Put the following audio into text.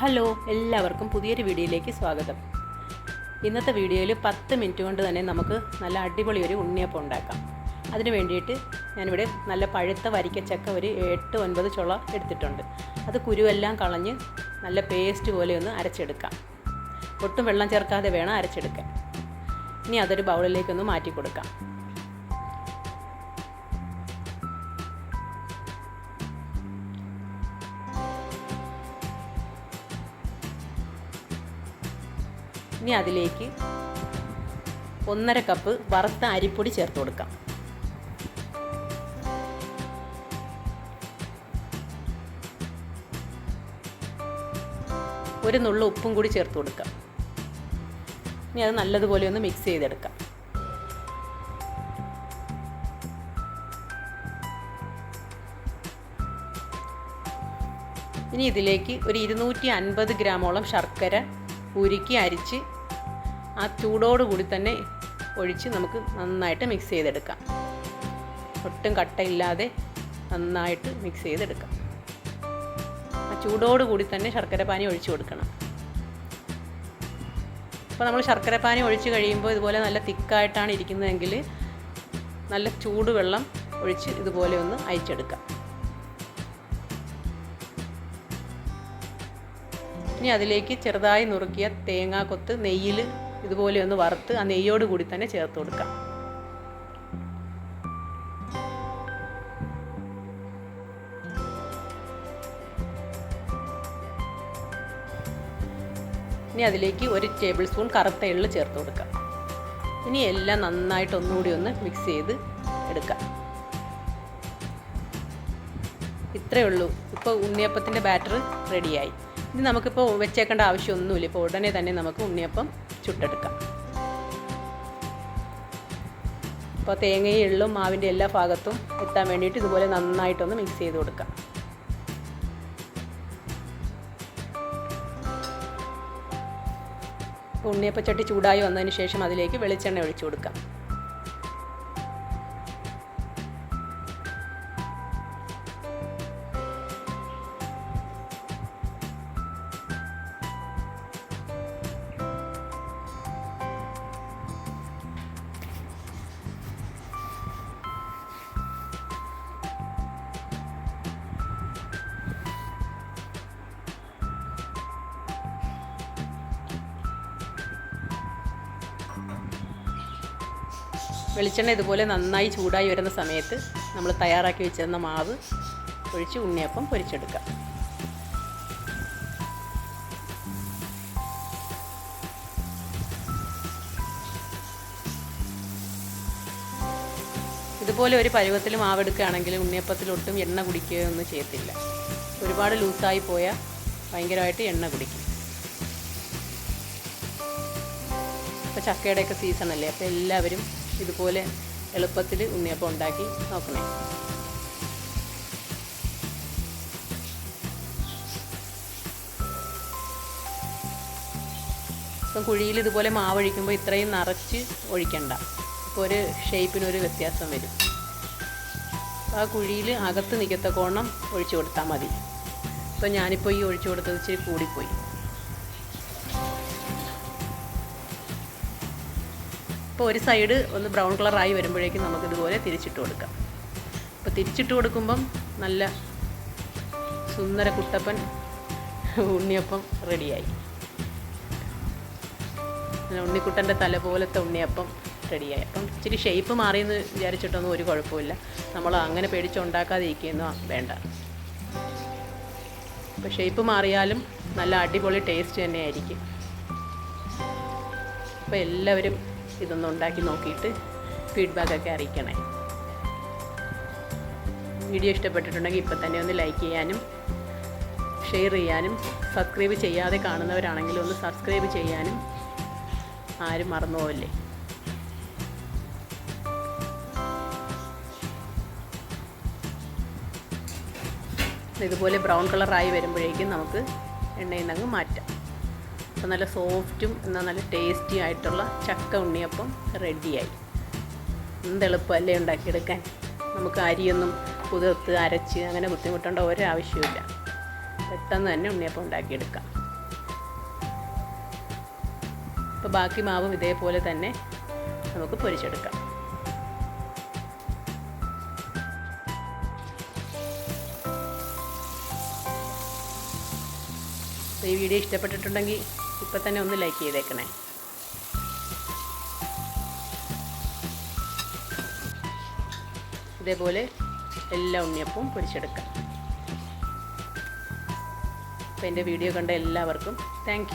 Hello എല്ലാവർക്കും പുതിയൊരു വീഡിയോയിലേക്ക് സ്വാഗതം. ഇന്നത്തെ വീഡിയോയിൽ പത്ത് മിനിറ്റ് കൊണ്ട് തന്നെ നമുക്ക് നല്ല അടിപൊളി ഒരു ഉണ്ണിയപ്പം ഉണ്ടാക്കാം. അതിന് വേണ്ടിയിട്ട് ഞാനിവിടെ നല്ല പഴുത്ത വരിക്കച്ചക്ക ഒരു എട്ട് ഒൻപത് ചുള എടുത്തിട്ടുണ്ട്. അത് കുരുവെല്ലാം കളഞ്ഞ് നല്ല പേസ്റ്റ് പോലെ ഒന്ന് അരച്ചെടുക്കാം. ഒട്ടും വെള്ളം ചേർക്കാതെ വേണം അരച്ചെടുക്കാൻ. ഇനി അതൊരു ബൗളിലേക്കൊന്ന് മാറ്റി കൊടുക്കാം ഇനി അതിലേക്ക് ഒന്നര കപ്പ് വറുത്ത അരിപ്പൊടി ചേർത്ത് കൊടുക്കാം. ഒരു നുള്ള ഉപ്പും കൂടി ചേർത്ത് കൊടുക്കാം. ഇനി അത് നല്ലതുപോലെ ഒന്ന് മിക്സ് ചെയ്തെടുക്കാം. ഇനി ഇതിലേക്ക് ഒരു ഇരുന്നൂറ്റി അൻപത് ഗ്രാമോളം ശർക്കര ഉരുക്കി അരിച്ച് ആ ചൂടോടുകൂടി തന്നെ ഒഴിച്ച് നമുക്ക് നന്നായിട്ട് മിക്സ് ചെയ്തെടുക്കാം. ഒട്ടും കട്ടയില്ലാതെ നന്നായിട്ട് മിക്സ് ചെയ്തെടുക്കാം. ആ ചൂടോടുകൂടി തന്നെ ശർക്കര പാനി ഒഴിച്ച് കൊടുക്കണം. അപ്പോൾ നമ്മൾ ശർക്കര പാനി ഒഴിച്ച് കഴിയുമ്പോൾ ഇതുപോലെ നല്ല തിക്കായിട്ടാണ് ഇരിക്കുന്നതെങ്കിൽ നല്ല ചൂടുവെള്ളം ഒഴിച്ച് ഇതുപോലെ ഒന്ന് അയച്ചെടുക്കാം ഇനി അതിലേക്ക് ചെറുതായി നുറുക്കിയ തേങ്ങാക്കൊത്ത് നെയ്യിൽ ഇതുപോലെ ഒന്ന് വറുത്ത് ആ നെയ്യോട് കൂടി തന്നെ ചേർത്ത് കൊടുക്കാം. ഇനി അതിലേക്ക് ഒരു ടേബിൾ സ്പൂൺ കറുത്ത എള്ള് ചേർത്ത് കൊടുക്കാം. ഇനി എല്ലാം നന്നായിട്ട് ഒന്നുകൂടി ഒന്ന് മിക്സ് ചെയ്ത് എടുക്കാം. ഇത്രയേ ഉള്ളൂ. ഇപ്പോൾ ഉണ്ണിയപ്പത്തിന്റെ ബാറ്റർ റെഡിയായി. ഇനി നമുക്കിപ്പോൾ വെച്ചേക്കേണ്ട ആവശ്യമൊന്നുമില്ല. ഇപ്പോൾ ഉടനെ തന്നെ നമുക്ക് ഉണ്ണിയപ്പം ചുട്ടെടുക്കാം. അപ്പോൾ തേങ്ങയും എള്ളും മാവിന്റെ എല്ലാ ഭാഗത്തും എത്താൻ വേണ്ടിയിട്ട് ഇതുപോലെ നന്നായിട്ടൊന്ന് മിക്സ് ചെയ്ത് കൊടുക്കാം. ഉണ്ണിയപ്പച്ചട്ടി ചൂടായി വന്നതിന് ശേഷം അതിലേക്ക് വെളിച്ചെണ്ണ ഒഴിച്ചു കൊടുക്കാം. വെളിച്ചെണ്ണ ഇതുപോലെ നന്നായി ചൂടായി വരുന്ന സമയത്ത് നമ്മൾ തയ്യാറാക്കി വെച്ചിരുന്ന മാവ് ഒഴിച്ച് ഉണ്ണിയപ്പം പൊരിച്ചെടുക്കാം. ഇതുപോലെ ഒരു പരുവത്തിൽ മാവെടുക്കുകയാണെങ്കിൽ ഉണ്ണിയപ്പത്തിൽ ഒട്ടും എണ്ണ കുടിക്കുകയൊന്നും ചെയ്യത്തില്ല. ഒരുപാട് ലൂസായി പോയാൽ ഭയങ്കരമായിട്ട് എണ്ണ കുടിക്കും. ഇപ്പോൾ ചക്കയുടെയൊക്കെ സീസണല്ലേ അപ്പോൾ എല്ലാവരും ഇതുപോലെ എളുപ്പത്തിൽ ഉണ്ണിയപ്പം ഉണ്ടാക്കി നോക്കണേ. ഇപ്പം കുഴിയിൽ ഇതുപോലെ മാവ് ഒഴിക്കുമ്പോൾ ഇത്രയും നിറച്ച് ഒഴിക്കണ്ട. അപ്പോൾ ഒരു ഷേപ്പിനൊരു വ്യത്യാസം വരും. ആ കുഴിയിൽ അകത്ത് നിൽക്കത്തക്കോണം ഒഴിച്ചു കൊടുത്താൽ മതി. ഇപ്പോൾ ഞാനിപ്പോൾ ഈ ഒഴിച്ചു കൊടുത്തത് ഇച്ചിരി കൂടിപ്പോയി. അപ്പോൾ ഒരു സൈഡ് ഒന്ന് ബ്രൗൺ കളറായി വരുമ്പോഴേക്കും നമുക്കിതുപോലെ തിരിച്ചിട്ട് കൊടുക്കാം. അപ്പോൾ തിരിച്ചിട്ട് കൊടുക്കുമ്പം നല്ല സുന്ദര കുട്ടപ്പൻ ഉണ്ണിയപ്പം റെഡിയായി ഉണ്ണിക്കുട്ടന്റെ തല പോലത്തെ ഉണ്ണിയപ്പം റെഡിയായി അപ്പം ഇച്ചിരി ഷേപ്പ് മാറിയെന്ന് വിചാരിച്ചിട്ടൊന്നും ഒരു കുഴപ്പമില്ല. നമ്മൾ അങ്ങനെ പേടിച്ചുണ്ടാക്കാതിരിക്കുകയൊന്നും വേണ്ട. അപ്പോൾ ഷേപ്പ് മാറിയാലും നല്ല അടിപൊളി ടേസ്റ്റ് തന്നെയായിരിക്കും. അപ്പോൾ എല്ലാവരും ഇതൊന്ന് ഉണ്ടാക്കി നോക്കിയിട്ട് ഫീഡ്ബാക്കൊക്കെ അറിയിക്കണേ. വീഡിയോ ഇഷ്ടപ്പെട്ടിട്ടുണ്ടെങ്കിൽ ഇപ്പം തന്നെ ഒന്ന് ലൈക്ക് ചെയ്യാനും ഷെയർ ചെയ്യാനും സബ്സ്ക്രൈബ് ചെയ്യാതെ കാണുന്നവരാണെങ്കിൽ ഒന്ന് സബ്സ്ക്രൈബ് ചെയ്യാനും ആരും മറന്നുപോകല്ലേ ഇതുപോലെ ബ്രൗൺ കളറായി വരുമ്പോഴേക്കും നമുക്ക് എണ്ണയിൽ നിന്ന് അങ്ങ് മാറ്റാം. അപ്പോൾ നല്ല സോഫ്റ്റും എന്നാൽ നല്ല ടേസ്റ്റി ആയിട്ടുള്ള ചക്ക ഉണ്ണിയപ്പം റെഡിയായി എന്ത് എളുപ്പമല്ലേ ഉണ്ടാക്കിയെടുക്കാൻ? നമുക്ക് അരിയൊന്നും കുതിർത്ത് അരച്ച് അങ്ങനെ ബുദ്ധിമുട്ടേണ്ട ഒരാവശ്യമില്ല പെട്ടെന്ന് തന്നെ ഉണ്ണിയപ്പം ഉണ്ടാക്കിയെടുക്കാം. അപ്പോൾ ബാക്കി മാവും ഇതേപോലെ തന്നെ നമുക്ക് പൊരിച്ചെടുക്കാം. ഈ വീഡിയോ ഇഷ്ടപ്പെട്ടിട്ടുണ്ടെങ്കിൽ ഇപ്പോൾ തന്നെ ഒന്ന് ലൈക്ക് ചെയ്തേക്കണേ. ഇതേപോലെ എല്ലാ ഉണ്ണിയപ്പവും പൊരിച്ചെടുക്കാം. അപ്പോൾ എന്റെ വീഡിയോ കണ്ട എല്ലാവർക്കും താങ്ക്